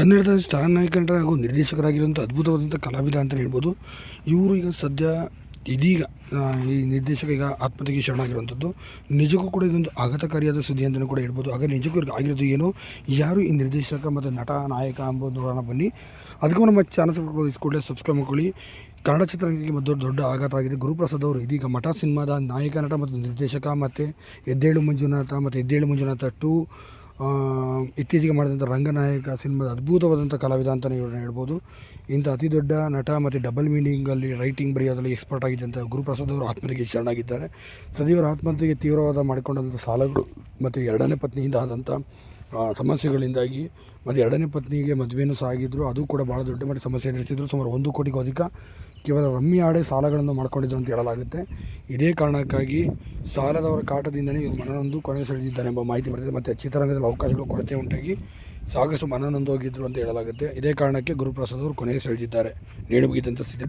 ಕನ್ನಡದ ನಾಯಕನಟ ಹಾಗೂ ನಿರ್ದೇಶಕರಾಗಿರುವಂಥ ಅದ್ಭುತವಾದಂಥ ಕಲಾವಿದ ಅಂತಲೇ ಹೇಳ್ಬೋದು. ಇವರು ಈಗ ಸದ್ಯ ಇದೀಗ ಈ ನಿರ್ದೇಶಕ ಈಗ ಆತ್ಮಹತ್ಯೆಗೆ ಶರಣಾಗಿರುವಂಥದ್ದು. ನಿಜಕ್ಕೂ ಕೂಡ ಇದೊಂದು ಆಘಾತಕಾರಿಯಾದ ಸುದ್ದಿ ಅಂತಲೂ ಕೂಡ ಹೇಳ್ಬೋದು. ಹಾಗೆ ನಿಜಕ್ಕೂ ಇವ್ರಿಗೆ ಆಗಿರೋದು ಏನು? ಯಾರು ಈ ನಿರ್ದೇಶಕ ಮತ್ತು ನಟ, ನಾಯಕ ಅಂಬೋದು ನೋಡೋಣ ಬನ್ನಿ. ಅದಕ್ಕೂ ನಮ್ಮ ಚಾನಲ್ ಕೂಡಲೇ ಸಬ್ಸ್ಕ್ರೈಬ್ ಮಾಡ್ಕೊಳ್ಳಿ. ಕನ್ನಡ ಚಿತ್ರರಂಗಕ್ಕೆ ಮತ್ತು ದೊಡ್ಡ ದೊಡ್ಡ ಆಘಾತ ಆಗಿದೆ. ಗುರುಪ್ರಸಾದ್ ಅವರು ಇದೀಗ ಮಠ ಸಿನಿಮಾದ ನಾಯಕ, ನಟ ಮತ್ತು ನಿರ್ದೇಶಕ ಮತ್ತು ಎದ್ದೇಳು ಮಂಜುನಾಥ ಮತ್ತು ಎದ್ದೇಳು ಮಂಜುನಾಥ ಟು ಇತ್ತೀಚೆಗೆ ಮಾಡಿದಂಥ ರಂಗನಾಯಕ ಸಿನಿಮಾದ ಅದ್ಭುತವಾದಂಥ ಕಲಾವಿದ ಅಂತಲೇ ಇವ್ರನ್ನ ಹೇಳ್ಬೋದು. ಇಂಥ ಅತಿ ದೊಡ್ಡ ನಟ ಮತ್ತು ಡಬಲ್ ಮೀನಿಂಗಲ್ಲಿ ರೈಟಿಂಗ್ ಬರೆಯೋದ್ರಲ್ಲಿ ಎಕ್ಸ್ಪರ್ಟ್ ಆಗಿದ್ದಂಥ ಗುರುಪ್ರಸಾದ್ ಅವರು ಆತ್ಮಹತ್ಯೆಗೆ ಶರಣಾಗಿದ್ದಾರೆ. ಸದೀವರ ಆತ್ಮಹತ್ಯೆಗೆ ತೀವ್ರವಾದ ಮಾಡಿಕೊಂಡಂಥ ಸಾಲಗಳು ಮತ್ತು ಎರಡನೇ ಪತ್ನಿಯಿಂದ ಆದಂಥ ಸಮಸ್ಯೆಗಳಿಂದಾಗಿ ಮತ್ತು ಎರಡನೇ ಪತ್ನಿಗೆ ಮದುವೆನೂ ಸಾಗಿದ್ರು ಅದು ಕೂಡ ಭಾಳ ದೊಡ್ಡ ಮಟ್ಟ ಸಮಸ್ಯೆ ಎದುರಿಸಿದ್ರು. ಸುಮಾರು ಒಂದು ಕೋಟಿಗೂ ಅಧಿಕ. ಕೇವಲ ರಮ್ಮಿ ಆಡೇ ಸಾಲಗಳನ್ನು ಮಾಡ್ಕೊಂಡಿದ್ರು ಅಂತ ಹೇಳಲಾಗುತ್ತೆ. ಇದೇ ಕಾರಣಕ್ಕಾಗಿ ಸಾಲದವರ ಕಾಟದಿಂದಲೇ ಇವರು ಮನನೊಂದು ಕೊನೆ ಸೆಳೆದಿದ್ದಾರೆ ಎಂಬ ಮಾಹಿತಿ ಬರ್ತದೆ. ಮತ್ತು ಚಿತ್ರರಂಗದಲ್ಲಿ ಅವಕಾಶಗಳು ಕೊರತೆ ಉಂಟಾಗಿ ಸಾಕಷ್ಟು ಮನನೊಂದು ಹೋಗಿದ್ರು ಅಂತ ಹೇಳಲಾಗುತ್ತೆ. ಇದೇ ಕಾರಣಕ್ಕೆ ಗುರುಪ್ರಸಾದ್ ಅವರು ಕೊನೆಗೆ ಸೆಳೆದಿದ್ದಾರೆ. ಸ್ಥಿತಿ